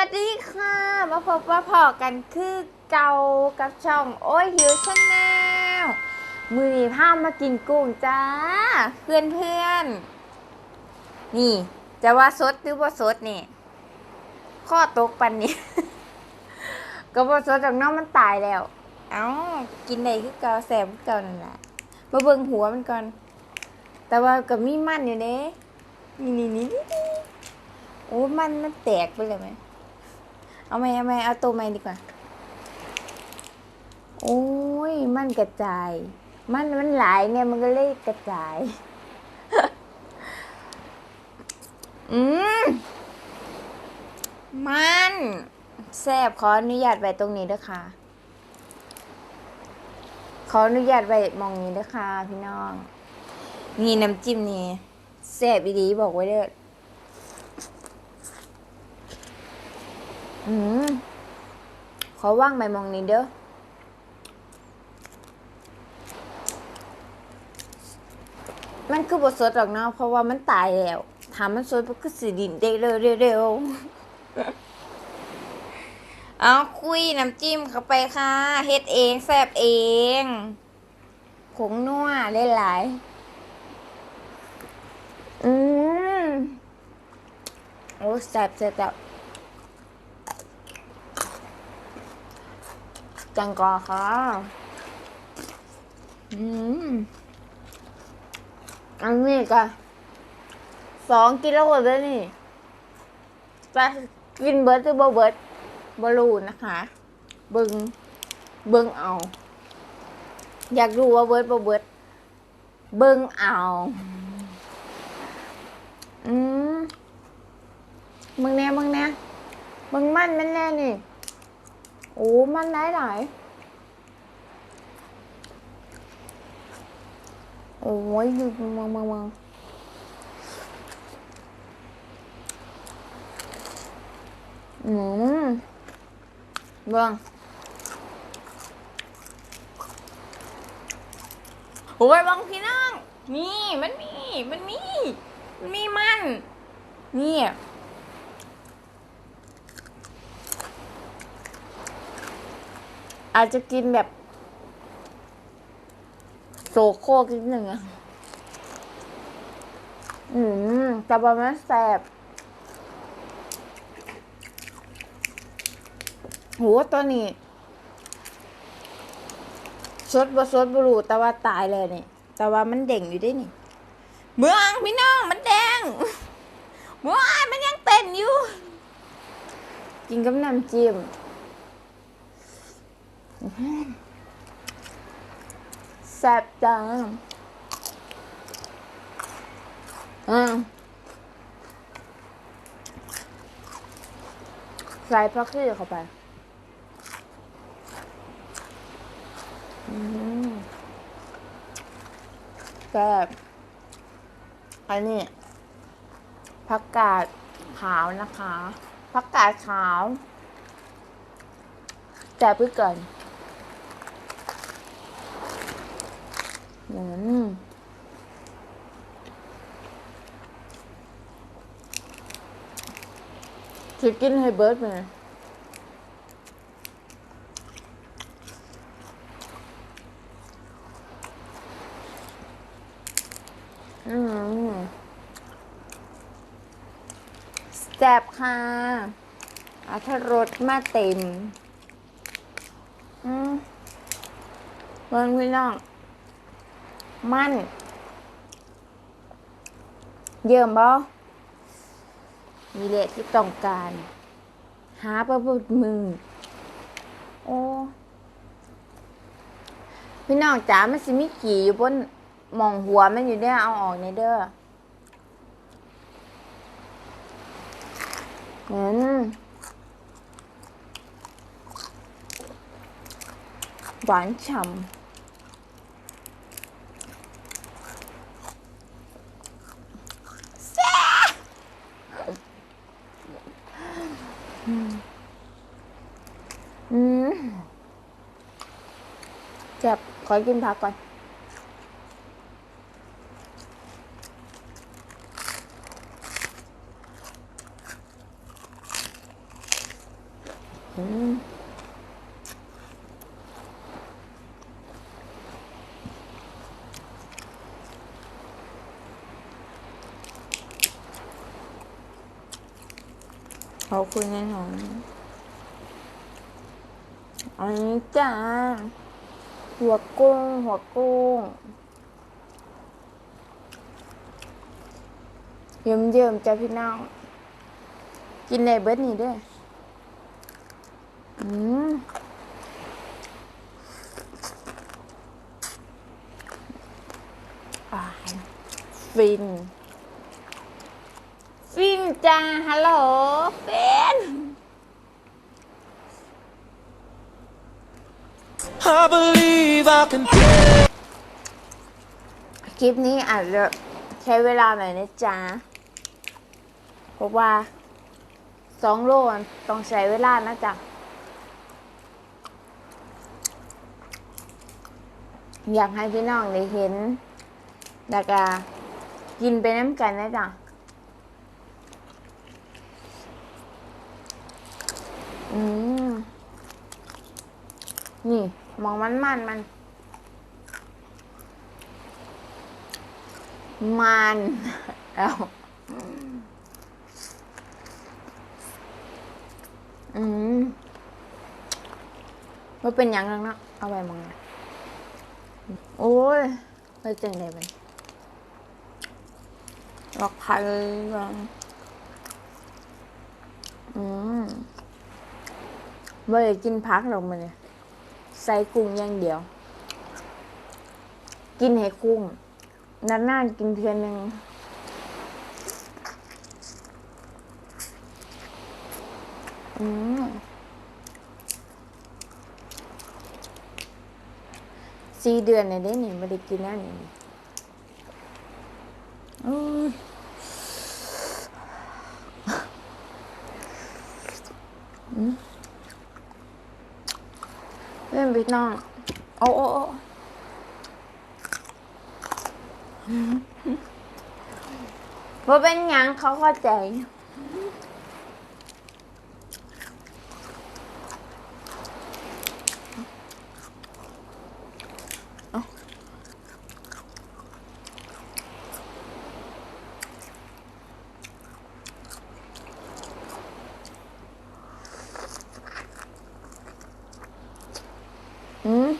วัสดีค่ะ มาพบมาพอกันคือเกากับช่อง โอ้ยหิวชาแนลมือนี้ามากินกุ้งจ้า เพื่อนเพื่อนนี่ จะว่าสดหรือว่าสดนี่ข้อตกปันนี้ก็ว่าสดจากน้องมันตายแล้ว เอ้า กินได้คือเกาแสบคือเกานั่นแหละมาเบิ่งหัวมันก่อน แต่ว่ากับมีมันอยู่เด้นี่นี่นี่นี่นี่โอ้มันมันแตกไปเลยไหม เอาไหมเอาไหมเอาตัวไหมดีกว่า โอ้ย มันกระจาย มันมันหลายเนี่ยมันก็เลยกระจาย อืม มันแซ่บขออนุญาตไว้ตรงนี้ด้วยค่ะ ขออนุญาตไว้มองนี้ด้วยค่ะ พี่น้อง นี่น้ำจิ้มนี่แซ่บอีดีบอกไว้เด้อ อืมขอว่างไปมองนี้เด้อมันคือบทสดหรอกเนาะเพราะว่ามันตายแล้วถามมันสดมันก็สีดินได้เร็วเร็วเอาคุยน้ำจิ้มเข้าไปค่ะเฮ็ดเองแซ่บเองผงนัวหลายๆอืมโอ้แซ่บแซ่บแซ่บ จังกอค่ะ อืม อันนี้ก็สองกิโลเลยนี่จะกินเบิร์ดหรือบ่เบิร์ดบรูนะคะ เบิงเบิงเอา อยากรู้ว่าเบิร์ดบ่เบิร์ดเบิงเอา อืมมึงแน่มึงแน่มึงมั่นมันแน่นี่ โอ้ มันได้หลายโอ้ยมึงมึงมึงมึงอืมเบิ่งโอ้ยบังพี่น้อง นี่ มันมี มันมี มันมีมัน นี่ อาจจะกินแบบโซโครกนิดหนึ่งอะอืมแต่ว่ามันแสบโหตัวนี้สดบ่สดบ่รู้แต่ว่าตายเลยนี่ แต่ว่ามันเด่งอยู่ด้นี่เมืองพี่น้องมันแดงว้ายมันยังเต้นอยู่ กินกับน้ำจิ้ม แซ่บจังอืมใส่พักซี่เข้าไป อืมแซ่บอันนี้ผักกาดขาวนะคะผักกาดขาวแซ่บเพื่อเกิน อืมจะกินให้เบิร์ดไหมแซ่บค่ะอาถ้ารสมาเต็ม อืมเบิ้งพี่น้อง มันเยิ่มบ่มีเลขที่ต้องการ หาประบุมือ โอ้พี่น้องจ๋ามันสิมีขี่อยู่บนหมองหัวมันอยู่เนี่ยเอาออกในเด้ออืมหวานฉ่ำ อืมเจ็บขอกินผักก่อน ขอบคุณนะหนูอันนี้จ้าหัวกุ้ง หัวกุ้งเยิ้มเยิ้มจ้าพี่น้อง กินในเบิดนี่ด้วยอืมฟิน จ้าฮัลโหลฟิน I believe I can คลิปนี้อาจจะใช้เวลาหน่อยนะจ๊ะเพราะว่าสองโลมันต้องใช้เวลานะจ๊ะอยากให้พี่น้องได้เห็นแล้วก็กินไปน้ำกันนะจ๊ะ อืม นี่ มองมันมันมัน มันแล้วอืมว่าเป็นยังแล้วเนะเอาไปมองนะโอ้ยไปจังเลยไปล็อกไข่บ้างอืม ไม่ได้กินพักหรอกมันใส่กุ้งอย่างเดียว กินให้กุ้งนานๆกินเทือนหนึ่งอืมสี่เดือนเนี่ยได้หนิไม่ได้กินแล้วนี่อุ้ยอืม วิทน้องโอ้โอ้โอ้ว่าเป็นยังเขาเข้าใจ อืม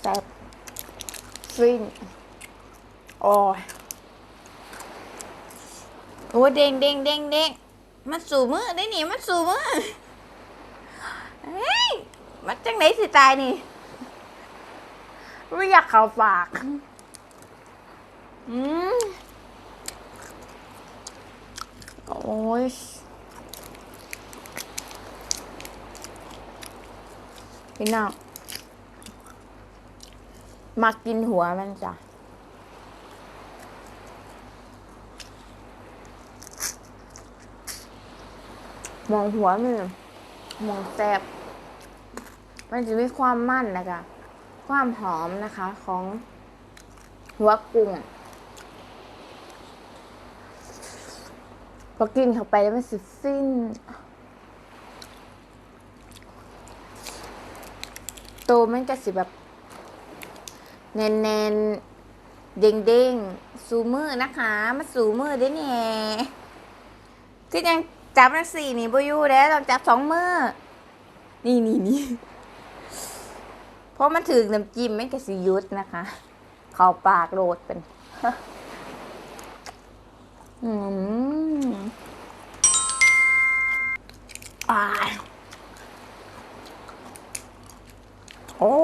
แซ่บ ฟินโอ้ยโอ้เด้งเด้งเด้งเด้งมันสู่มือได้หนิมันสู่มือเฮ้ยมันจังไหนสิตายนี่ไม่อยากเข้าปากอืมโอ้ยพี่น้อง มากินหัวมันจ้ะมองหัวมันมองแซบมันจะมีความมั่นนะคะ ความหอมนะคะของหัวกุ้งพอกินเข้าไปแล้วมันสิฟินโตมันก็สิแบบ แน่นๆเด้งเด้งสูมือนะคะมาสูมือได้แน่คือยังจับนักสี่นี่บอยู่แล้วต้องจับสองมือนี่นี่นี่เพราะมันถึงน้ำจิ้มไม่กระสิยุดนะคะ เข้าปากโรดเป็นอืมอ่าโอ้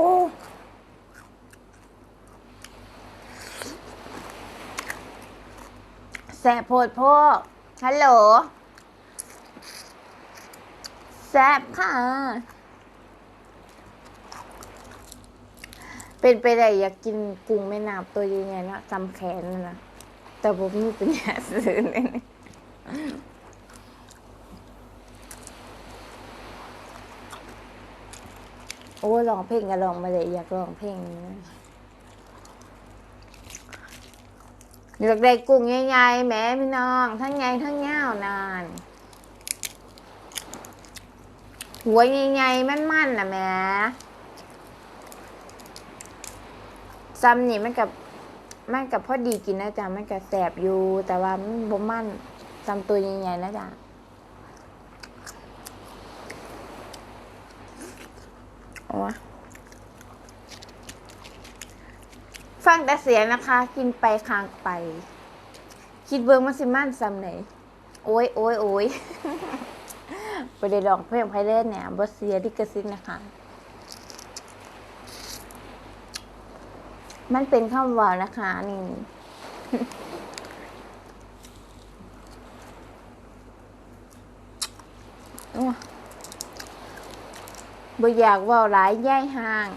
แสบโพดพ่อฮัลโหลแซบค่ะ เป็นไปได้อยากกินกุ้งแม่น้ำตัวใหญ่ๆนะจำแขนนะแต่ผมมีปัญญาซื้อเนี่ยโอ้ร้องเพลงก็ร้องมาเลยอยากร้องเพลงนี้นะ เลือกได้กุ้งใหญ่ๆแหม่พี่น้องทั้งใหญ่ทั้งยาวนานหัวใหญ่ๆมั่นๆนะแหม่ซ้ำนี่มันกับมันกับพอดีกินนะจ๊ะมันกับแสบอยู่ แต่ว่ามันบ่มั่นซ้ำตัวใหญ่ๆนะจ๊ะโอ้ย ฟังแต่เสียงนะคะ กินไปคางไป คิดเบิ่งมันสิมันซ้ำไหนโอ้ยโอ้ยโอ้ยไปได้ลองเพลงไพเล่นเนี่ยบเสียดิกซินนะคะ มันเป็นคำว่านะคะนี่โอ้บ่อยากว่าหลายย่ายห่าง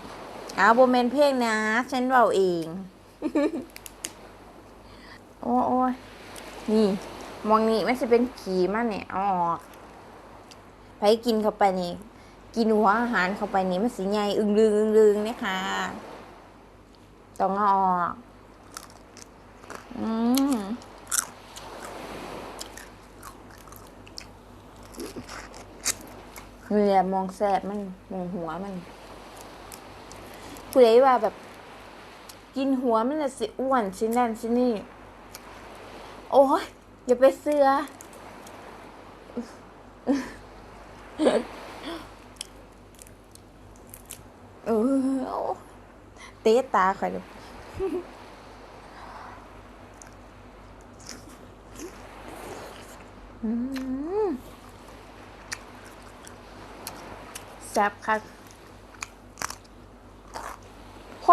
เอาโบเมนเพลงนะ ฉันเว่าเอง โอ้โอ้ยนี่ มองนี่มันจะเป็นขีมันเนี่ยออกไปกินเข้าไปนี่ กินหัวอาหารเข้าไปนี่มันสีใหญ่อึงลึงอึงลึงเนี่ยค่ะ ต้องอออกอืมนี่แหละมองแสบมันมองหัวมัน ผู้ใดว่าแบบ กินหัวมันละสิอ้วนสินั่นสินี่ โอ้ยอย่าไปเสือเออเตะตาข่อยเลยอืมแซ่บค่ะ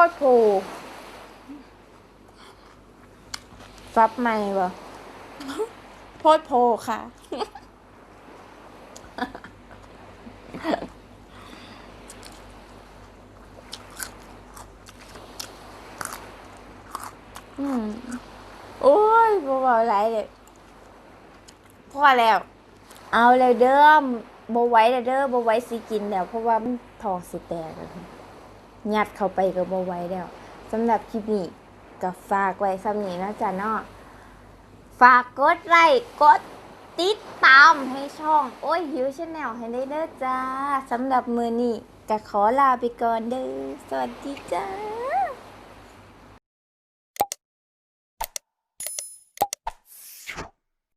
ตรโผฟับใหม่บ่โพดโพค่ะ อืม โอ้ยบ่เบาไหลายเลยพอแล้ว เอาเลยเด้อบ่ไหว้แล้วเด้อบ่ไหว้สิกินแล้ว เพราะว่ามันท้องสิแตกแล้ว ยัดเข้าไปก็บ่ไหว้แล้วสำหรับคลิปนี้ก็ฝากไว้สำนี้นะจ๊ะเนาะฝากกดไลค์กดติดตามให้ช่อง โอ้ยหิวชาแนลให้ได้เด้อจ้าสำหรับมือนี้ก็ขอลาไปก่อนเด้อสวัสดีจ้า